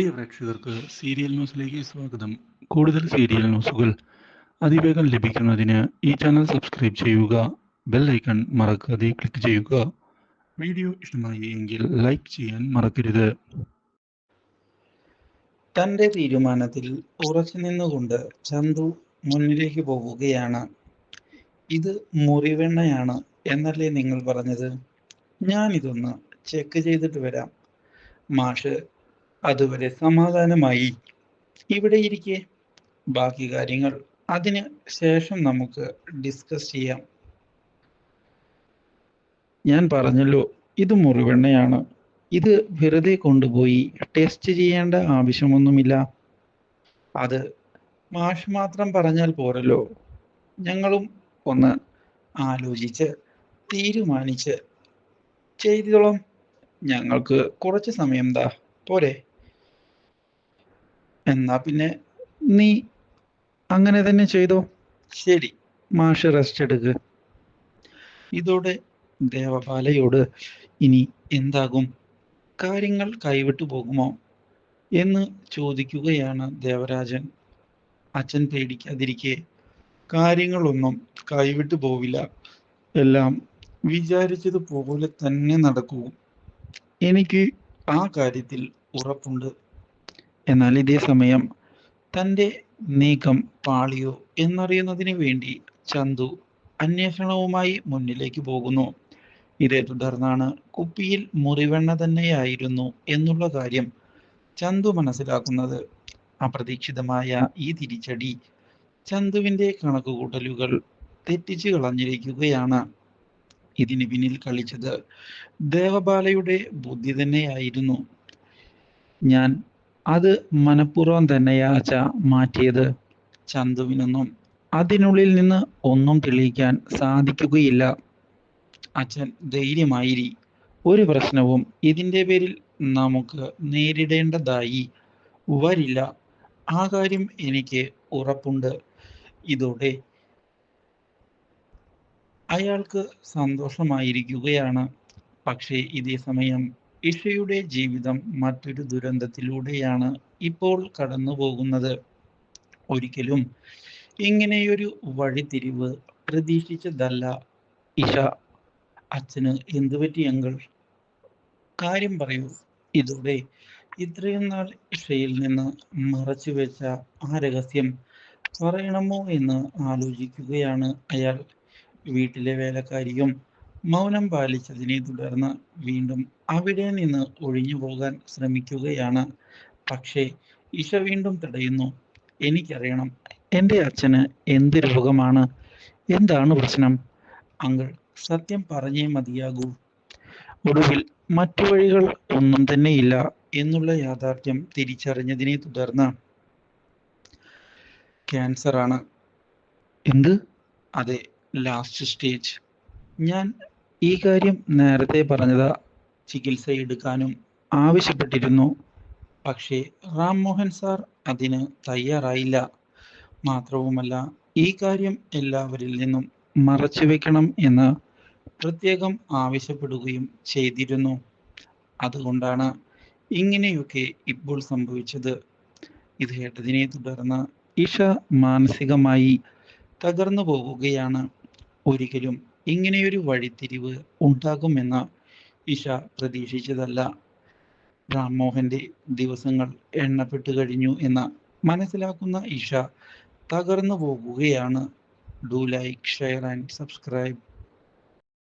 പ്രിയ പ്രേക്ഷകർക്ക് സീരിയൽ ന്യൂസിലേക്ക് സ്വാഗതം. കൂടുതൽ സീരിയൽ ന്യൂസുകൾ അതിവേഗം ലഭിക്കുന്നതിന് ഈ ചാനൽ സബ്സ്ക്രൈബ് ചെയ്യുക ബെൽ ഐക്കൺ മറക്കാതെ ക്ലിക്ക് ചെയ്യുക. വീഡിയോ ഇഷ്ടമായി എങ്കിൽ ലൈക്ക് ചെയ്യാൻ മറക്കരുത്. തന്റെ തീരുമാനത്തിൽ ഉറച്ചു നിന്നുകൊണ്ട് ചന്തു മുന്നിലേക്ക് പോവുകയാണ്. ഇത് മുറിവെണ്ണയാണ് എന്നല്ലേ നിങ്ങൾ പറഞ്ഞത്? ഞാൻ ഇതൊന്ന് ചെക്ക് ചെയ്തിട്ട് വരാം. മാഷ് അതുവരെ സമാധാനമായി. ഇവിടെ ഇരിക്കെ. ബാക്കി കാര്യങ്ങൾ. അതിന് ശേഷം നമുക്ക് ഡിസ്കസ് ചെയ്യാം. ഞാൻ പറഞ്ഞല്ലോ ഇത് മുറിവെണ്ണയാണ്. ഇത് വെറുതെ കൊണ്ടുപോയി ടെസ്റ്റ് ചെയ്യേണ്ട ആവശ്യമൊന്നുമില്ല. അത് മാഷ് മാത്രം പറഞ്ഞാൽ പോരല്ലോ. ഞങ്ങളും ഒന്ന് ആലോചിച്ച് തീരുമാനിച്ച്. ചെയ്തോളാം. ഞങ്ങൾക്ക് കുറച്ച് സമയം ദാ. പോരെ. എന്നാ പിന്നെ നീ അങ്ങനെ തന്നെ ചെയ്തോ? ശരി. മാഷ് റെസ്റ്റ് എടുക്ക്. ഇതോടെ ദേവപാലയോട് ഇനി എന്താകും? കാര്യങ്ങൾ കൈവിട്ടു പോകുമോ? എന്ന് ചോദിക്കുകയാണ് ദേവരാജൻ. അച്ഛൻ പേടിക്കാതിരിക്കെ കാര്യങ്ങളൊന്നും കൈവിട്ടു പോവില്ല. എല്ലാം വിചാരിച്ചതുപോലെ തന്നെ നടക്കൂ. എനിക്ക് ആ കാര്യത്തിൽ ഉറപ്പുണ്ട്. എന്നാൽ ഇതേ സമയം തന്റെ നീക്കം പാളിയോ എന്നറിയുന്നതിന് വേണ്ടി ചന്തു അന്വേഷണവുമായി മുന്നിലേക്ക് പോകുന്നു. ഇതേ തുടർന്നാണ് കുപ്പിയിൽ മുറിവെണ്ണ തന്നെയായിരുന്നു എന്നുള്ള കാര്യം ചന്തു മനസ്സിലാക്കുന്നത്. അപ്രതീക്ഷിതമായ ഈ തിരിച്ചടി ചന്തുവിന്റെ കണക്കുകൂട്ടലുകൾ തെറ്റിച്ചു കളഞ്ഞിരിക്കുകയാണ്. ഇതിന് പിന്നിൽ കളിച്ചത് ദേവബാലയുടെ ബുദ്ധി തന്നെയായിരുന്നു. ഞാൻ അത് മനഃപൂർവം തന്നെയാച്ച മാറ്റിയത്. ചന്തുവിനൊന്നും അതിനുള്ളിൽ നിന്ന് ഒന്നും തെളിയിക്കാൻ സാധിക്കുകയില്ല. അച്ഛൻ ധൈര്യമായിരി. ഒരു പ്രശ്നവും ഇതിന്റെ പേരിൽ നമുക്ക് നേരിടേണ്ടതായി വരില്ല. ആ കാര്യം എനിക്ക് ഉറപ്പുണ്ട്. ഇതോടെ അയാൾക്ക് സന്തോഷമായിരിക്കുകയാണ്. പക്ഷേ ഇതേ സമയം ഇഷയുടെ ജീവിതം മറ്റൊരു ദുരന്തത്തിലൂടെയാണ് ഇപ്പോൾ കടന്നു പോകുന്നത് ഒരിക്കലും ഇങ്ങനെയൊരു വഴിതിരിവ് പ്രതീക്ഷിച്ചതല്ല. ഇഷ അച്ഛന് എന്തു പറ്റി അങ്കൾ? കാര്യം പറയൂ. ഇതോടെ ഇത്രയും നാൾ ഇഷയിൽ നിന്ന് മറച്ചു വെച്ച ആ രഹസ്യം പറയണമോ എന്ന് ആലോചിക്കുകയാണ് അയാൾ. വീട്ടിലെ വേലക്കാരിയും മൗനം പാലിച്ചതിനെ തുടർന്ന് വീണ്ടും അവിടെ നിന്ന് ഒഴിഞ്ഞു പോകാൻ ശ്രമിക്കുകയാണ്. പക്ഷേ ഇഷ വീണ്ടും തടയുന്നു. എനിക്കറിയണം എന്റെ അച്ഛന് എന്ത് രോഗമാണ്? എന്താണ് പ്രശ്നം? അങ്കിൾ സത്യം പറഞ്ഞേ മതിയാകൂ. ഒടുവിൽ മറ്റു വഴികൾ ഒന്നും തന്നെ ഇല്ല എന്നുള്ള യാഥാർത്ഥ്യം തിരിച്ചറിഞ്ഞതിനെ തുടർന്ന് ക്യാൻസറാണ്. എന്ത്? അതെ ലാസ്റ്റ് സ്റ്റേജ്. ഞാൻ ഈ കാര്യം നേരത്തെ പറഞ്ഞത് ചികിത്സ എടുക്കാനും ആവശ്യപ്പെട്ടിരുന്നു. പക്ഷേ റാം മോഹൻ സാർ അതിന് തയ്യാറായില്ല. മാത്രവുമല്ല ഈ കാര്യം എല്ലാവരിൽ നിന്നും മറച്ചു വെക്കണം എന്ന് പ്രത്യേകം ആവശ്യപ്പെടുകയും ചെയ്തിരുന്നു. അതുകൊണ്ടാണ് ഇങ്ങനെയൊക്കെ ഇപ്പോൾ സംഭവിച്ചത്. ഇത് കേട്ടതിനെ തുടർന്ന് ഇഷ മാനസികമായി തകർന്നു പോകുകയാണ് ഒരിക്കലും ഇങ്ങനെയൊരു വഴിത്തിരിവ് ഉണ്ടാകുമെന്ന് ഇഷ പ്രതീക്ഷിച്ചതല്ല. രാംമോഹന്റെ ദിവസങ്ങൾ എണ്ണപ്പെട്ടു കഴിഞ്ഞു എന്ന് മനസ്സിലാക്കുന്ന ഇഷ തകർന്നു പോകുകയാണ്. Do like share and subscribe